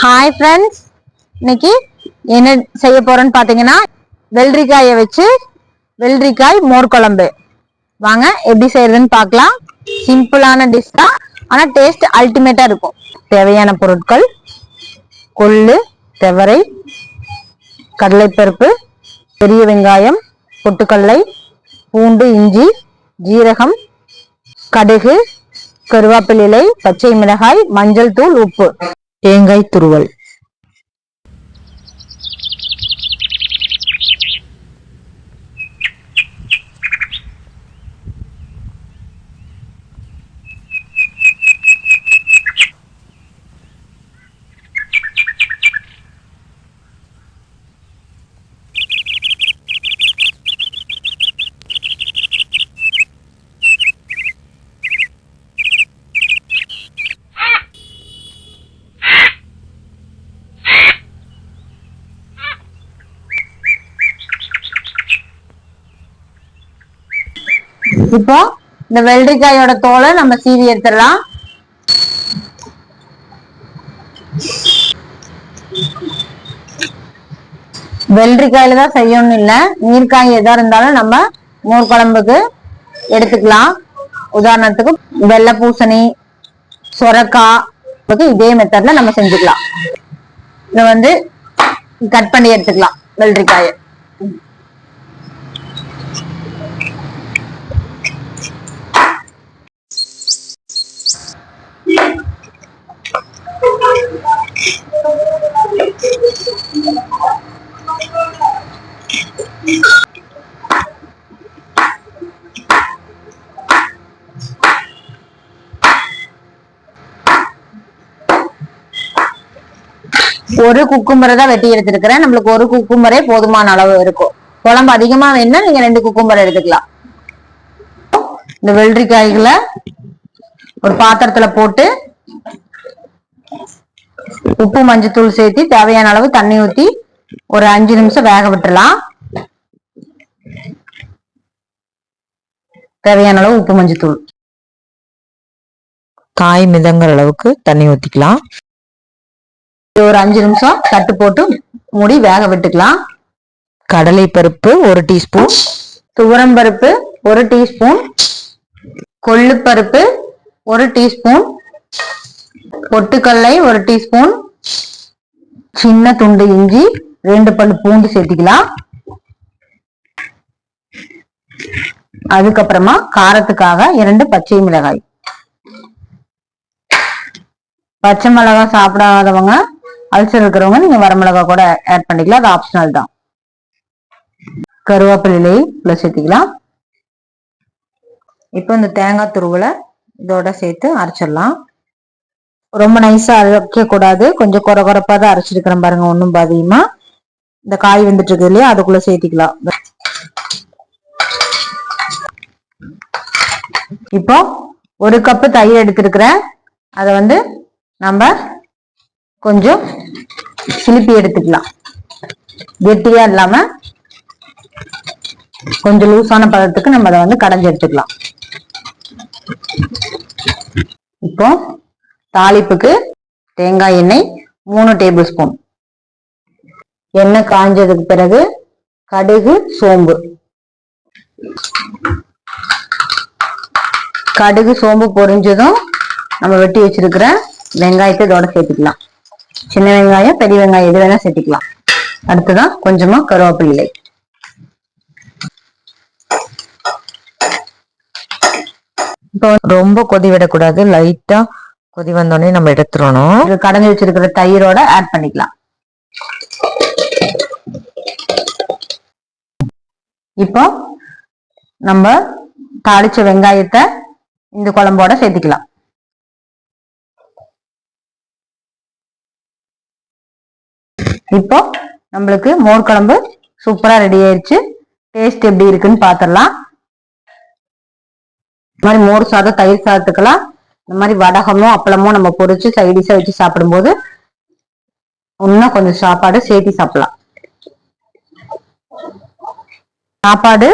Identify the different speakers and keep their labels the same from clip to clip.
Speaker 1: Hi friends இன்னைக்கு என்ன செய்ய போறோம்னு பார்த்தீங்கன்னா வெள்ளரிக்காயை வச்சு வெள்ளரிக்காய் மோர் குழம்பு. வாங்க எப்படி செய்யறதுன்னு பார்க்கலாம். சிம்பிளான டிஷ் தான் ஆனால் டேஸ்ட் அல்டிமேட்டாக இருக்கும். தேவையான பொருட்கள் கொள்ளு தெவரை கடலைப்பருப்பு பெரிய வெங்காயம் பொட்டுக்கடலை பூண்டு இஞ்சி ஜீரகம் கடுகு கருவேப்பிலை பச்சை மிளகாய் மஞ்சள் தூள் உப்பு. தேங்காய் துருவல். இப்போ இந்த வெள்ளரிக்காயோட தோலை நம்ம சீவி எடுத்துடலாம். வெள்ளரிக்காயில தான் செய்யணும் இல்ல. நீர்க்காய் எதா இருந்தாலும் நம்ம மோர் குழம்புக்கு எடுத்துக்கலாம். உதாரணத்துக்கு வெள்ளை பூசணி சொரக்காய் இதே மெத்தட்ல நம்ம செஞ்சுக்கலாம். இதை வந்து கட் பண்ணி எடுத்துக்கலாம் வெள்ளரிக்காயை ஒரு குக்கும்பரை தான் வெட்டி எடுத்திருக்கிறேன். நம்மளுக்கு ஒரு குக்கும்பரே போதுமான அளவு இருக்கும். குழம்பு அதிகமா வேணும்னா நீங்க ரெண்டு குக்கும்பரை எடுத்துக்கலாம். இந்த வெள்ளரிக்காய்களை ஒரு பாத்திரத்துல போட்டு உப்பு மஞ்சத்தூள் சேர்த்து தேவையான அளவு தண்ணி ஊத்தி ஒரு அஞ்சு நிமிஷம் வேக விட்டுலாம் தேவையான அளவு உப்பு மஞ்சத்தூள்
Speaker 2: காய் மிதங்கிற அளவுக்கு தண்ணி ஊத்திக்கலாம்.
Speaker 1: ஒரு அஞ்சு நிமிஷம் தட்டு போட்டு மூடி வேக விட்டுக்கலாம்.
Speaker 2: கடலை பருப்பு ஒரு டீஸ்பூன்.
Speaker 1: துவரம் பருப்பு ஒரு டீஸ்பூன். கொள்ளு பருப்பு ஒரு டீஸ்பூன். பொட்டுக்கல்லை ஒரு டீஸ்பூன். சின்ன துண்டு இஞ்சி ரெண்டு பல்லு பூண்டு சேர்த்திக்கலாம். அதுக்கப்புறமா காரத்துக்காக இரண்டு பச்சை மிளகாய். பச்சை மிளகாய் சாப்பிடாதவங்க அல்சர் இருக்கிறவங்க நீங்க வரமிளகா கூட ஆட் பண்ணிக்கலாம். அது ஆப்ஷனல் தான். கருவேப்பிலை உள்ள சேர்த்திக்கலாம். இப்போ இந்த தேங்காய் துருவலை இதோட சேர்த்து அரைச்சிடலாம். ரொம்ப நைஸா அரைக்க கூடாது கொஞ்சம் குறை குறைப்பா தான் அரைச்சிருக்கிறேன் பாருங்க ஒன்றும் பாதியமா? இந்த காய் வந்துட்டு இருக்கு இல்லையா அதுக்குள்ள சேர்த்திக்கலாம். இப்போ ஒரு கப்பு தயிர் எடுத்திருக்கிறேன். அதை வந்து நம்ம கொஞ்சம் சிலிப்பி எடுத்துக்கலாம். கெட்டியா இல்லாம கொஞ்சம் லூசான பதத்துக்கு நம்ம அதை வந்து கடைஞ்சு எடுத்துக்கலாம். இப்போ தாளிப்புக்கு தேங்காய் எண்ணெய் மூணு டேபிள் ஸ்பூன் எண்ணெய் காஞ்சதுக்கு பிறகு கடுகு சோம்பு. கடுகு சோம்பு பொரிஞ்சதும் நம்ம வெட்டி வச்சிருக்கிற வெங்காயத்தை இதோட சேர்த்துக்கலாம். சின்ன வெங்காயம் பெரிய வெங்காயம் எது வேணா சேர்த்துக்கலாம். அடுத்ததான் கொஞ்சமா கருவேப்பிலை.
Speaker 2: இப்போ ரொம்ப கொதி விடக்கூடாது. லைட்டா கொதி வந்தோடனே நம்ம எடுத்துடணும்.
Speaker 1: இது கடைஞ்சி வச்சிருக்கிற தயிரோட ஆட் பண்ணிக்கலாம். இப்போ நம்ம தாளிச்ச வெங்காயத்தை இந்த குழம்போட சேர்த்துக்கலாம். இப்போ நம்மளுக்கு மோர் குழம்பு சூப்பரா ரெடி ஆயிடுச்சு டேஸ்ட் எப்படி இருக்குன்னு பார்த்துடலாம் இந்த மாதிரி மோர் சாதம் தயிர் சாதத்துக்கெல்லாம் இந்த மாதிரி வடகமோ அப்பளமோ நம்ம பொரிச்சு சைடிஷா வச்சு சாப்பிடும்போது இன்னும் கொஞ்சம் சாப்பாடு சேர்த்து சாப்பிடலாம். சாப்பாடு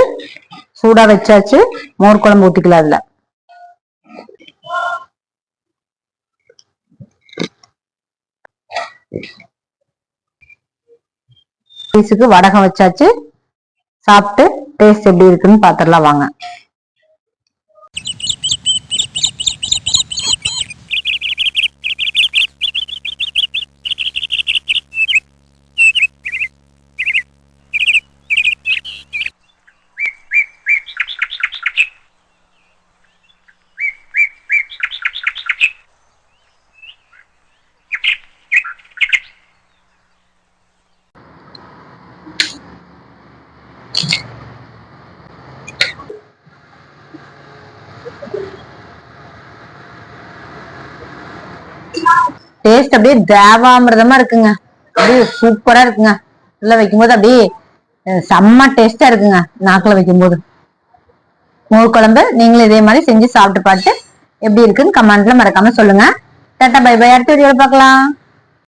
Speaker 1: சூடா வச்சாச்சு. மோர் குழம்பு ஊத்திக்கலாம் அதுல. பீஸுக்கு வடகம் வச்சாச்சு. சாப்பிட்டு டேஸ்ட் எப்படி இருக்குன்னு பாத்திரலாம் வாங்க. டேஸ்ட் அப்படியே தேவாமிரதமா இருக்குங்க. அப்படியே சூப்பரா இருக்குங்க. உள்ள வைக்கும்போது அப்படியே செம்ம டேஸ்டா இருக்குங்க நாக்குல வைக்கும்போது. மோர் குழம்பு நீங்களும் இதே மாதிரி செஞ்சு சாப்பிட்டு பார்த்து எப்படி இருக்குன்னு கமெண்ட்ல மறக்காம சொல்லுங்க. Tata bye bye. அடுத்த வீடியோல பார்க்கலாம்.